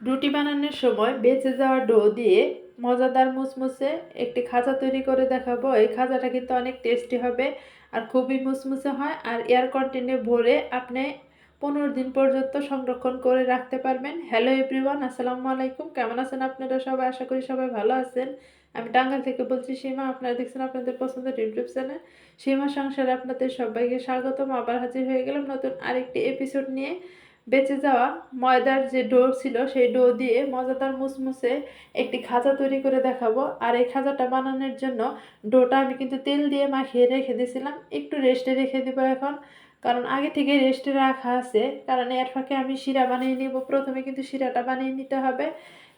রুটি বানানোর সময় বেঁচে যাওয়া ডো দিয়ে মজাদার মুসমুসে একটি খাজা তৈরি করে দেখাবো। এই খাজাটা কিন্তু অনেক টেস্টি হবে আর খুবই মুসমুসে হয় আর এয়ার কন্টেনে ভরে আপনি পনেরো দিন পর্যন্ত সংরক্ষণ করে রাখতে পারবেন। হ্যালো এভরিওয়ান আসসালামু আলাইকুম। কেমন আছেন আপনারা সবাই? আশা করি সবাই ভালো আছেন। আমি টাঙ্গাল থেকে বলছি, সীমা, আপনারা দেখছেন আপনাদের পছন্দের ইউটিউব চ্যানেল সীমা সংসারে আপনাদের সবাইকে স্বাগতম। আবার হাজির হয়ে গেলাম নতুন আরেকটি এপিসোড নিয়ে। বেঁচে যাওয়া ময়দার যে ডো ছিল, সেই ডো দিয়ে মজাদার মুসমুসে একটি খাজা তৈরি করে দেখাবো। আর এই খাজাটা বানানোর জন্য ডোটা আমি কিন্তু তেল দিয়ে মাখিয়ে রেখে দিয়েছিলাম। একটু রেস্টে রেখে দিব এখন, কারণ আগে থেকে রেস্টে রাখা আছে। কারণ এর ফাঁকে আমি শিরা বানিয়ে নিব। প্রথমে কিন্তু শিরাটা বানিয়ে নিতে হবে।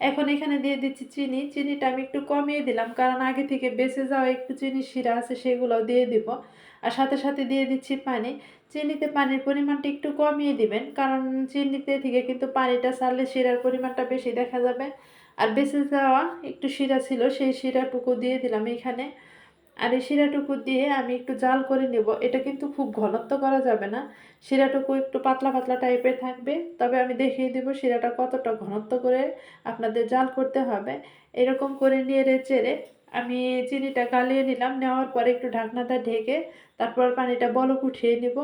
এখন এখানে দিয়ে দিচ্ছি চিনি। চিনিটা আমি একটু কমিয়ে দিলাম, কারণ আগে থেকে বেঁচে যাওয়া একটু চিনি শিরা আছে সেগুলো দিয়ে দিব। আর সাথে সাথে দিয়ে দিচ্ছি পানি। চিনিতে পানির পরিমাণটা একটু কমিয়ে দিবেন, কারণ চিনিতে থেকে কিন্তু পানিটা ছাড়লে শিরার পরিমাণটা বেশি দেখা যাবে। আর বেঁচে যাওয়া একটু শিরা ছিল, সেই শিরাটুকু দিয়ে দিলাম এখানে। আর এই শিরাটুকু দিয়ে আমি একটু জাল করে নেব। এটা কিন্তু খুব ঘনত্ব করা যাবে না। শিরাটুকু একটু পাতলা পাতলা টাইপের থাকবে। তবে আমি দেখিয়ে দেবো শিরাটা কতটা ঘনত্ব করে আপনাদের জাল করতে হবে। এরকম করে নিয়ে চেড়ে আমি চিনিটা গালিয়ে নিলাম, নেওয়ার পরে একটু ঢাকনাটা ঢেকে তারপর পানিটা বলক উঠিয়ে নিব।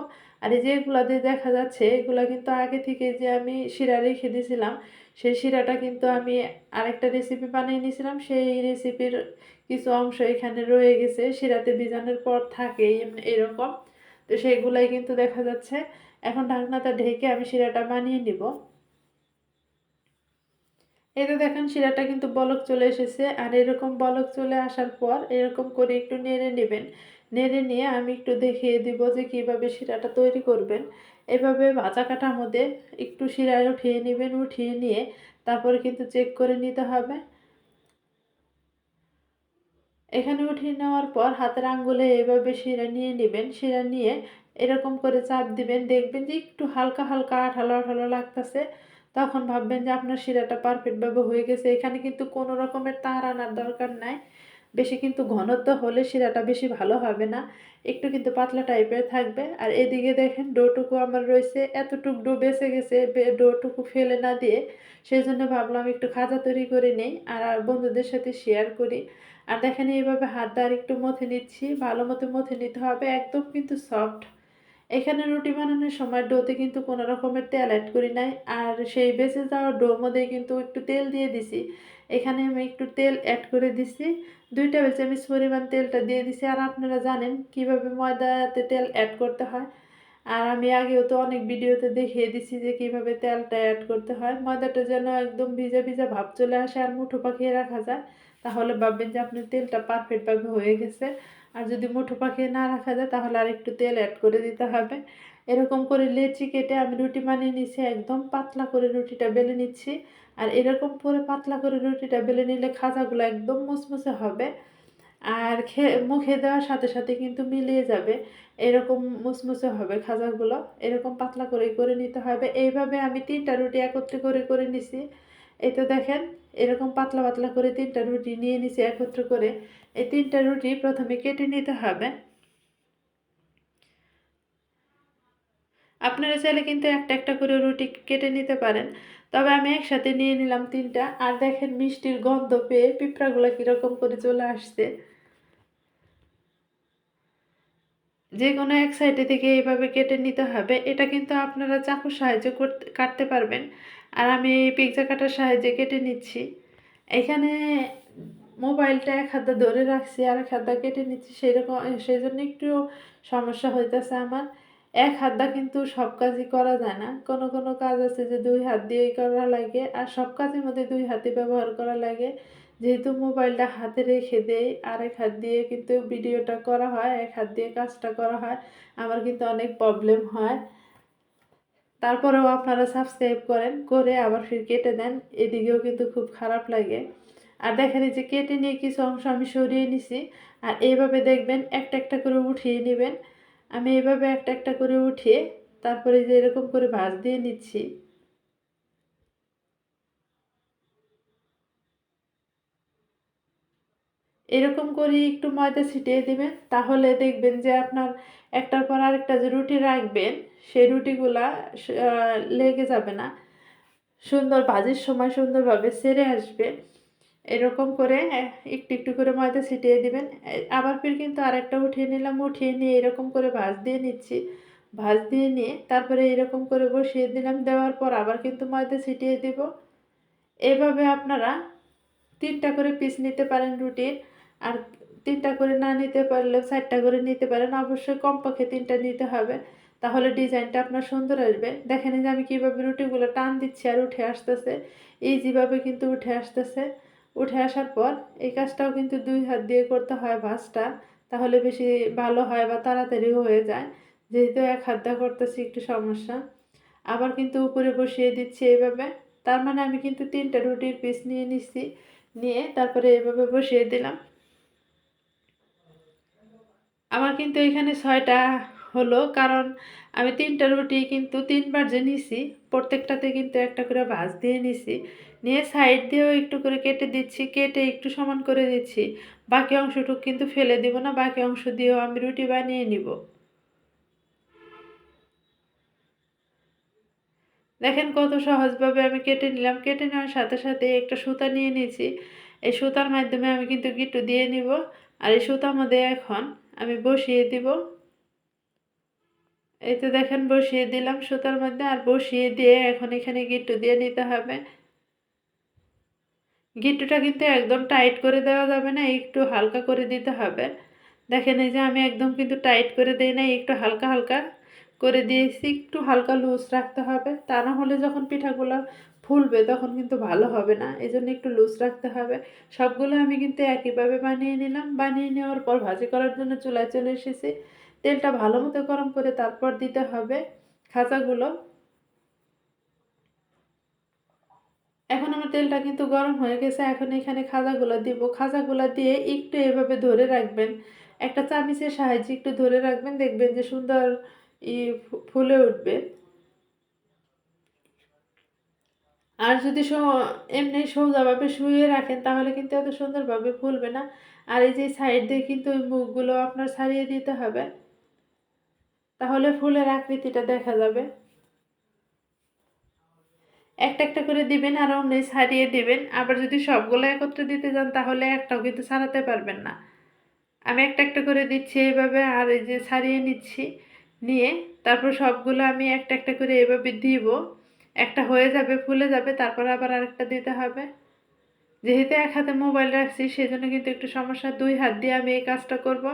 আর এই যেগুলো দিয়ে দেখা যাচ্ছে, এগুলো কিন্তু আগে থেকে যে আমি শিরা রেখে দিয়েছিলাম, সেই শিরাটা কিন্তু আমি আরেকটা রেসিপি বানিয়ে নিয়েছিলাম। সেই রেসিপির কিছু অংশ এখানে রয়ে গেছে, শিরাতে ভিজানোর পর থাকেই এরকম। তো সেইগুলাই কিন্তু দেখা যাচ্ছে। এখন ঢাকনাটা ঢেকে আমি শিরাটা বানিয়ে নিব। এই তো দেখেন শিরাটা কিন্তু বলক চলে এসেছে, আর এরকম বলক চলে আসার পর এরকম করে একটু নেড়ে নেবেন। নেড়ে নিয়ে আমি একটু দেখিয়ে দিব যে কীভাবে শিরাটা তৈরি করবেন। এভাবে ভাজা কাটার মধ্যে একটু শিরায় উঠিয়ে নেবেন, উঠিয়ে নিয়ে তারপরে কিন্তু চেক করে নিতে হবে। এখানে উঠিয়ে নেওয়ার পর হাতের আঙ্গুলে এভাবে শিরা নিয়ে নেবেন। শিরা নিয়ে এরকম করে চাপ দিবেন, দেখবেন যে একটু হালকা হালকা আঠালো আঠালো লাগতেছে। তখন ভাববেন যে আপনার শিরাটা পারফেক্টভাবে হয়ে গেছে। এখানে কিন্তু কোনো রকমের তার আনার দরকার নাই। বেশি কিন্তু ঘনত্ব হলে শিরাটা বেশি ভালো হবে না। একটু কিন্তু পাতলা টাইপের থাকবে। আর এদিকে দেখেন ডোটুকু আমার রয়েছে। এতটুক ডো বেঁচে গেছে ডোটুকু ফেলে না দিয়ে। সেই জন্য ভাবলাম একটু খাজা তৈরি করে নেই আর বন্ধুদের সাথে শেয়ার করি। আর দেখেন এইভাবে হাত দ্বার একটু মথে নিচ্ছি। ভালো মতো মথে নিতে হবে। একদম কিন্তু সফট এখানে রুটি বানানোর সময় ডোতে কিন্তু কোনো রকমের তেল অ্যাড করি নাই। আর সেই বেঁচে যাওয়া ডোর মধ্যে কিন্তু একটু তেল দিয়ে দিছি। এখানে আমি একটু তেল অ্যাড করে দিছি। দুই টেবিল চামচ পরিমাণ তেলটা দিয়ে দিছি। আর আপনারা জানেন কীভাবে ময়দাতে তেল অ্যাড করতে হয়। আর আমি আগেও তো অনেক ভিডিওতে দেখিয়ে দিছি যে কীভাবে তেলটা অ্যাড করতে হয়। ময়দাটা যেন একদম ভিজা ভিজা ভাব চলে আসে আর মুঠো পাখিয়ে রাখা যায়, তাহলে ভাববেন যে আপনার তেলটা পারফেক্টভাবে হয়ে গেছে। আর যদি মুঠো পাখিয়ে না রাখা যায়, তাহলে আর একটু তেল অ্যাড করে দিতে হবে। এরকম করে লেচি কেটে আমি রুটি বানিয়ে নিচ্ছি একদম পাতলা করে রুটিটা বেলে নিচ্ছি। আর এরকম করে পাতলা করে রুটিটা বেলে নিলে খাজাগুলো একদম মুসমুসে হবে। আর খেয়ে মুখে দেওয়ার সাথে সাথে কিন্তু মিলিয়ে যাবে। এরকম মুসমুসে হবে খাজাগুলো, এরকম পাতলা করে করে নিতে হবে। এইভাবে আমি তিনটা রুটি একত্রে করে করে নিছি। এই তো দেখেন, এরকম পাতলা পাতলা করে তিনটা রুটি নিয়ে নিছি একত্র করে। এই তিনটা রুটি প্রথমে কেটে নিতে হবে। আপনারা চাইলে কিন্তু একটা একটা করে রুটি কেটে নিতে পারেন। তবে আমি একসাথে নিয়ে নিলাম তিনটা। আর দেখেন মিষ্টির গন্ধ পেয়ে পিঁপড়াগুলো কীরকম করে চলে আসছে। যে কোনো এক সাইডে থেকে এইভাবে কেটে নিতে হবে। এটা কিন্তু আপনারা চাকুর সাহায্যে করতে, কাটতে পারবেন। আর আমি পিৎজা কাটার সাহায্যে কেটে নিচ্ছি। এখানে মোবাইলটা এক হাতে ধরে রাখছি আর এক হাতটা কেটে নিচ্ছি। সেরকম সেই জন্য একটু সমস্যা হইতেছে আমার। এক হাত দা কিন্তু সব কাজই করা যায় না। কোনো কোনো কাজ আছে যে দুই হাত দিয়েই করা লাগে আর সব কাজের মধ্যে দুই হাতে ব্যবহার করা লাগে। যেহেতু মোবাইলটা হাতে রেখে দেই আর এক হাত দিয়ে কিন্তু ভিডিওটা করা হয়, এক হাত দিয়ে কাজটা করা হয়, আমার কিন্তু অনেক প্রবলেম হয়। তারপরেও আপনারা সাবস্ক্রাইব করেন, করে আবার ফির কেটে দেন, এদিকেও কিন্তু খুব খারাপ লাগে। আর দেখেন যে কেটে নিয়ে কিছু অংশ আমি সরিয়ে নিছি, আর এইভাবে দেখবেন একটা একটা করে উঠিয়ে নেবেন। আমি এভাবে একটা একটা করে উঠিয়ে তারপরে যে এরকম করে ভাজ দিয়ে নিচ্ছি। এরকম করে একটু ময়দা ছিটিয়ে দিবেন, তাহলে দেখবেন যে আপনার একটার পর আরেকটা যে রুটি রাখবেন, সেই রুটিগুলা লেগে যাবে না। সুন্দর ভাজির সময় সুন্দরভাবে সেরে আসবে। এরকম করে একটু একটু করে ময়দা ছিটিয়ে দিবেন। আবার ফির কিন্তু আরেকটা উঠিয়ে নিলাম, উঠিয়ে নিয়ে এরকম করে ভাজ দিয়ে নিচ্ছি। ভাজ দিয়ে নিয়ে তারপরে এরকম করে বসিয়ে দিলাম, দেওয়ার পর আবার কিন্তু ময়দা ছিটিয়ে দিব। এভাবে আপনারা তিনটা করে পিস নিতে পারেন রুটির আর তিনটা করে না নিতে পারলেও চারটা করে নিতে পারেন। অবশ্যই কমপক্ষে তিনটা নিতে হবে, তাহলে ডিজাইনটা আপনার সুন্দর আসবে। দেখেন যে আমি কীভাবে রুটিগুলো টান দিচ্ছি আর উঠে আসতেছে ইজিভাবে কিন্তু উঠে আসতেছে। উঠে আসার পর এই কাজটাও কিন্তু দুই হাত দিয়ে করতে হয় ভাঁজটা তাহলে বেশি ভালো হয় বা তাড়াতাড়িও হয়ে যায়। যেহেতু এক হাত দিয়ে করতেছি, একটু সমস্যা। আবার কিন্তু উপরে বসিয়ে দিচ্ছি এইভাবে। তার মানে আমি কিন্তু তিনটা রুটির পিস নিয়ে নিচ্ছি নিয়ে তারপরে এভাবে বসিয়ে দিলাম। আমার কিন্তু এখানে ছয়টা হলো, কারণ আমি তিনটা রুটি কিন্তু তিনবার যে নিছি প্রত্যেকটাতে কিন্তু একটা করে ভাজ দিয়ে নিছি। নিয়ে সাইড দিয়েও একটু করে কেটে দিচ্ছি, কেটে একটু সমান করে দিচ্ছি। বাকি অংশটুকু কিন্তু ফেলে দিব না, বাকি অংশ দিয়েও আমি রুটি বানিয়ে নিব। দেখেন কত সহজভাবে আমি কেটে নিলাম। কেটে নেওয়ার সাথে সাথে একটা সুতা নিয়ে নিয়েছি। এই সুতার মাধ্যমে আমি কিন্তু গিট্টু দিয়ে নিব। আর এই সুতার মধ্যে এখন আমি বসিয়ে দিব। এই তো দেখেন, বসিয়ে দিলাম সুতার মধ্যে আর বসিয়ে দিয়ে এখন এখানে গিট্টু দিয়ে নিতে হবে। গিট্টুটা কিন্তু একদম টাইট করে দেওয়া যাবে না, একটু হালকা করে দিতে হবে। দেখেন, এই যে আমি একদম কিন্তু টাইট করে দিই না একটু হালকা হালকা করে দিয়েছি, একটু হালকা লুজ রাখতে হবে। তা না হলে যখন পিঠাগুলো ফুলবে তখন কিন্তু ভালো হবে না, এই জন্য একটু লুজ রাখতে হবে। সবগুলো আমি কিন্তু একইভাবে বানিয়ে নিলাম। বানিয়ে নেওয়ার পর ভাজি করার জন্য চুলায় চলে এসেছি। তেলটা ভালো মতো গরম করে তারপর দিতে হবে খাঁচাগুলো এখন আমার তেলটা কিন্তু গরম হয়ে গেছে, এখন এখানে খাজাগুলো দিব। খাজাগুলো দিয়ে একটু এভাবে ধরে রাখবেন, একটা চামিচের সাহায্যে একটু ধরে রাখবেন, দেখবেন যে সুন্দর ই ফুলে উঠবে। আর যদি এমনি সোজাভাবে শুয়ে রাখেন, তাহলে কিন্তু এত সুন্দরভাবে ফুলবে না। আর এই যে সাইড দিয়ে কিন্তু ওই মুখগুলো আপনার ছাড়িয়ে দিতে হবে। তাহলে ফুলের আকৃতিটা দেখা যাবে। একটা একটা করে দিবেন, আর অমনি ছাড়িয়ে দিবেন। আবার যদি সবগুলো একত্রে দিতে যান, তাহলে একটাও কিন্তু ছাড়াতে পারবেন না। আমি একটা একটা করে দিচ্ছি এইভাবে, আর এই যে ছাড়িয়ে নিচ্ছি, নিয়ে তারপর সবগুলো আমি একটা একটা করে এভাবে দিব। একটা হয়ে যাবে, ফুলে যাবে, তারপর আবার আরেকটা দিতে হবে। যেহেতু এক হাতে মোবাইল রাখছি, সেজন্য কিন্তু একটু সমস্যা। দুই হাত দিয়ে আমি এই কাজটা করব।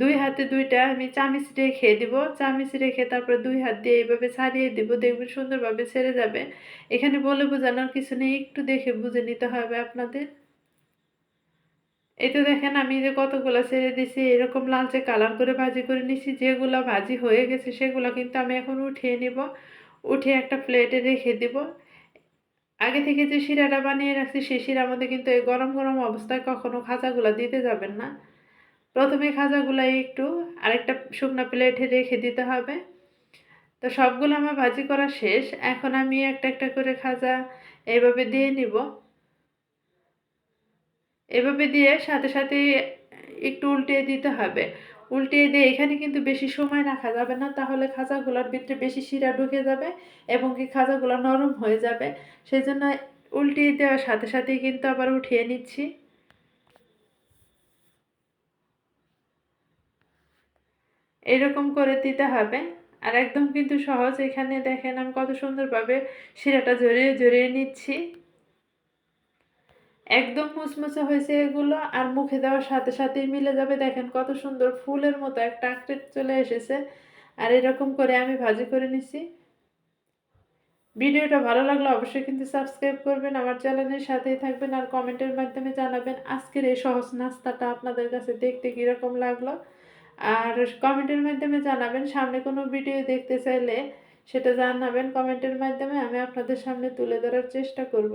দুই হাতে দুইটা আমি চামিচ রেখে দিব। চামিচ রেখে তারপরে দুই হাত দিয়ে এইভাবে ছাড়িয়ে দিব। দেখবেন সুন্দরভাবে ছেড়ে যাবে। এখানে বলে বোঝানোর কিছু নেই। একটু দেখে বুঝে নিতে হবে আপনাদের। এই তো দেখেন, আমি যে কতগুলো ছেড়ে দিছি এরকম লালচে কালার করে ভাজি করে নিছি যেগুলো ভাজি হয়ে গেছে, সেগুলো কিন্তু আমি এখন উঠিয়ে নিব। উঠিয়ে একটা প্লেটে রেখে দিব। আগে থেকে যে শিরাটা বানিয়ে রাখছি, সেই শিরার মধ্যে কিন্তু এই গরম গরম অবস্থায় কখনো খাজাগুলো দিতে যাবেন না। প্রথমে খাজাগুলো একটু আরেকটা শুকনো প্লেটে রেখে দিতে হবে। তো সবগুলো আমার ভাজি করা শেষ। এখন আমি একটা একটা করে খাজা এইভাবে দিয়ে নিব। এভাবে দিয়ে সাথে সাথে একটু উল্টে দিতে হবে। উল্টিয়ে দিয়ে এখানে কিন্তু বেশি সময় রাখা যাবে না। তাহলে খাজাগুলোর ভিতরে বেশি শিরা ঢুকে যাবে এবং কি খাজাগুলো নরম হয়ে যাবে। সেই জন্য উল্টিয়ে দেওয়ার সাথে সাথেই কিন্তু আবার উঠিয়ে নিচ্ছি। এরকম করে দিতে হবে। আর একদম কিন্তু সহজ। এখানে দেখেন আমি কত সুন্দরভাবে শিরাটা জড়িয়ে জড়িয়ে নিচ্ছি। একদম মুচমুচে হয়েছে এগুলো আর মুখে দেওয়ার সাথে সাথেই মিলে যাবে। দেখেন কত সুন্দর ফুলের মতো একটা আকৃতি চলে এসেছে। আর এরকম করে আমি ভাজি করে নিছি। ভিডিওটা ভালো লাগলে অবশ্যই কিন্তু সাবস্ক্রাইব করবেন, আমার চ্যানেলের সাথেই থাকবেন আর কমেন্টের মাধ্যমে জানাবেন আজকের এই সহজ নাস্তাটা আপনাদের কাছে দেখতে কীরকম লাগল। আর কমেন্টের মাধ্যমে জানাবেন, সামনে কোনো ভিডিও দেখতে চাইলে সেটা জানাবেন। কমেন্টের মাধ্যমে আমি আপনাদের সামনে তুলে ধরার চেষ্টা করব।